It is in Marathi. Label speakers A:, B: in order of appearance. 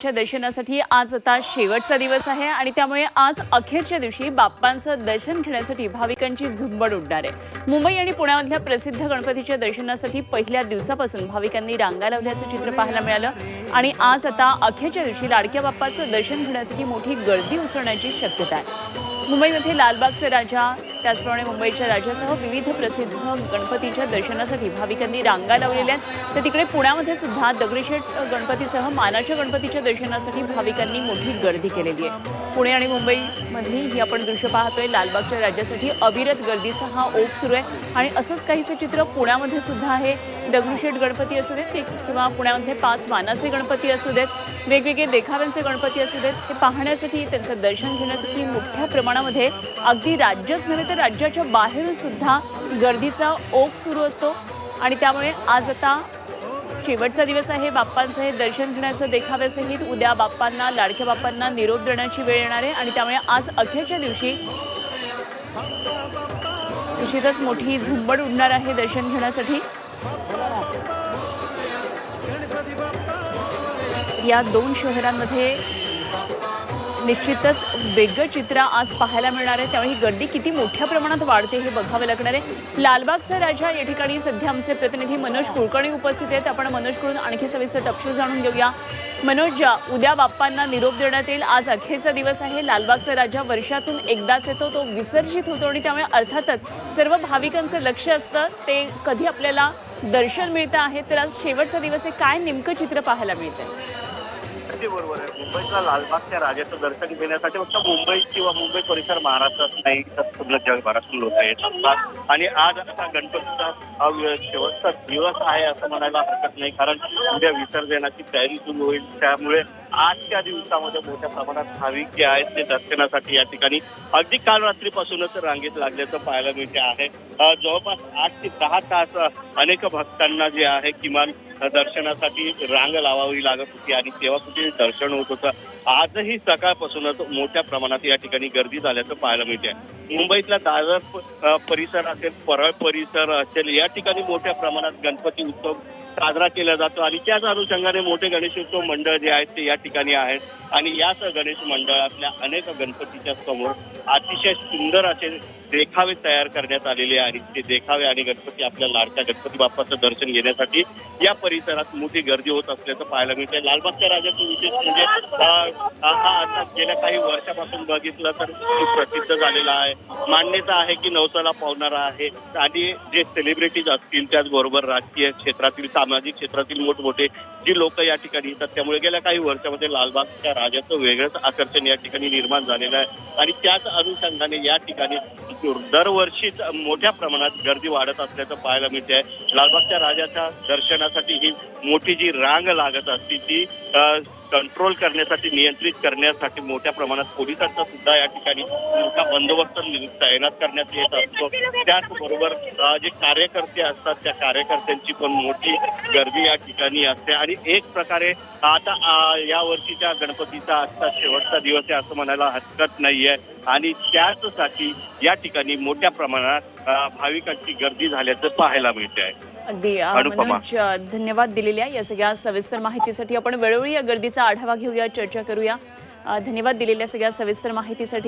A: च्या दर्शनासाठी आज आता शेवटचा दिवस आहे आणि त्यामुळे आज अखेरच्या दिवशी बाप्पांचं दर्शन घेण्यासाठी भाविकांची झुंबड उडणार आहे. मुंबई आणि पुण्यामधल्या प्रसिद्ध गणपतीच्या दर्शनासाठी पहिल्या दिवसापासून भाविकांनी रांगा लावल्याचं चित्र पाहायला मिळालं आणि आज आता अखेरच्या दिवशी लाडक्या बाप्पाचं दर्शन घेण्यासाठी मोठी गर्दी उसळण्याची शक्यता आहे. मुंबईमध्ये लालबागचे राजा त्याचप्रमाणे मुंबईच्या राजासह विविध प्रसिद्ध गणपतीच्या दर्शनासाठी भाविकांनी रांगा लावलेल्या आहेत. तर तिकडे पुण्यामध्ये सुद्धा दगडूशेठ गणपतीसह मानाच्या गणपतीच्या दर्शनासाठी भाविकांनी मोठी गर्दी केलेली आहे. पुणे आणि मुंबईमधली ही आपण दृश्य पाहतोय. लालबागच्या राज्यासाठी अविरत गर्दीचा हा ओघ सुरू आहे. आणि असंच काहीसं चित्र पुण्यामध्ये सुद्धा आहे. दगडूशेठ गणपती असू देत किंवा पुण्यामध्ये पाच मानाचे गणपती असू देत वेगवेगळे देखाव्यांचे गणपती असू देत हे पाहण्यासाठी त्यांचं दर्शन घेण्यासाठी मोठ्या प्रमाणामध्ये अगदी राज्यच नव्हे तर राज्याच्या बाहेरून सुद्धा गर्दीचा ओघ सुरू असतो. आणि त्यामुळे आज आता शेवटचा दिवस आहे. बाप्पांचं हे दर्शन घेण्याचं देखाव्यासहित उद्या बाप्पांना लाडक्या बाप्पांना निरोप देण्याची वेळ येणार आहे. आणि त्यामुळे आज अखेरच्या दिवशी निश्चितच मोठी झुंबड उडणार आहे दर्शन घेण्यासाठी. या दोन शहरांमध्ये निश्चितच वेगळं चित्र आज पाहायला मिळणार आहे. त्यामुळे ही गर्दी किती मोठ्या प्रमाणात वाढते हे बघावं लागणार आहे. लालबागचा राजा या ठिकाणी सध्या आमचे प्रतिनिधी मनोज कुलकर्णी उपस्थित आहेत. आपण मनोजकडून आणखी सविस्तर तपशील जाणून घेऊया. मनोज उद्या बाप्पांना निरोप देण्यात येईल आज अखेरचा दिवस आहे. लालबागचा राजा वर्षातून एकदाच येतो तो विसर्जित होतो आणि त्यामुळे अर्थातच सर्व भाविकांचं लक्ष असतं. ते कधी आपल्याला दर्शन मिळतं आहे तर आज शेवटचा दिवस आहे. काय नेमकं चित्र पाहायला मिळतं
B: अगदी बरोबर आहे. मुंबईतला लालबागच्या राजाचं दर्शन घेण्यासाठी फक्त मुंबई किंवा मुंबई परिसर महाराष्ट्रात नाही तर पूर्ण जगभरातून लोक येतात आणि आज आता गणपतीचा शेवटचा दिवस आहे असं म्हणायला हरकत नाही कारण उद्या विसर्जनाची तयारी सुरू होईल. त्यामुळे आजच्या दिवसामध्ये मोठ्या प्रमाणात भाविक जे आहेत ते दर्शनासाठी या ठिकाणी अगदी काल रात्रीपासूनच रांगेत लागल्याचं पाहायला मिळते आहे. जवळपास आठ ते दहा तास अनेक भक्तांना जे आहे किमान दर्शनासाठी रांग लावावी लागत होती आणि तेव्हा कुठे दर्शन होत होतं. आजही सकाळपासूनच मोठ्या प्रमाणात या ठिकाणी गर्दी झाल्याचं पाहायला मिळते मुंबईतला दादर परिसर असेल परळ परिसर असेल या ठिकाणी मोठ्या प्रमाणात गणपती उत्सव साजरा केला जातो आणि त्याच अनुषंगाने मोठे गणेशोत्सव मंडळ जे आहेत ते या ठिकाणी आहेत. आणि याच गणेश मंडळातल्या अनेक गणपतीच्या समोर अतिशय सुंदर असे देखावे तयार करण्यात आलेले आहेत. ते देखावे आणि गणपती आपल्या लाडक्या गणपती बाप्पाचं दर्शन घेण्यासाठी या परिसरात मोठी गर्दी होत असल्याचं पाहायला मिळते लालबागच्या राजाचं विशेष म्हणजे हा आता गेल्या काही वर्षापासून बघितलं तर खूप प्रसिद्ध झालेला आहे. मान्यता आहे की नवसाला पावणारा आहे. आणि जे सेलिब्रिटीज असतील त्याचबरोबर राजकीय क्षेत्रातील सामाजिक क्षेत्रातील मोठमोठे जी लोक या ठिकाणी येतात त्यामुळे गेल्या काही वर्षामध्ये लालबागच्या राजाचं वेगळंच आकर्षण या ठिकाणी निर्माण झालेलं आहे. आणि त्याच अनुषंगाने या ठिकाणी दरवर्षीच मोठ्या प्रमाणात गर्दी वाढत असल्याचं पाहायला मिळते आहे लालबागच्या राजाच्या दर्शनासाठी ही मोठी जी रांग लागत असते ती कंट्रोल करण्यासाठी नियंत्रित करण्यासाठी मोठ्या प्रमाणात पोलिसांचा सुद्धा या ठिकाणी मोठा बंदोबस्त तैनात करण्यात येत असतो. त्याचबरोबर जे कार्यकर्ते असतात त्या कार्यकर्त्यांची पण मोठी गर्दी या ठिकाणी असते. आणि एक प्रकारे आता या वर्षीच्या गणपतीचा आजचा शेवटचा दिवस आहे असं म्हणायला हरकत नाहीये. आणि त्याचसाठी या ठिकाणी मोठ्या प्रमाणात भाविकांची गर्दी झाल्याचं पाहायला मिळते आहे
A: अगदी. मनोज धन्यवाद दिलेल्या या सगळ्या सविस्तर माहितीसाठी. आपण वेळोवेळी या गर्दीचा आढावा घेऊया चर्चा करूया. धन्यवाद दिलेल्या सगळ्या सविस्तर माहितीसाठी.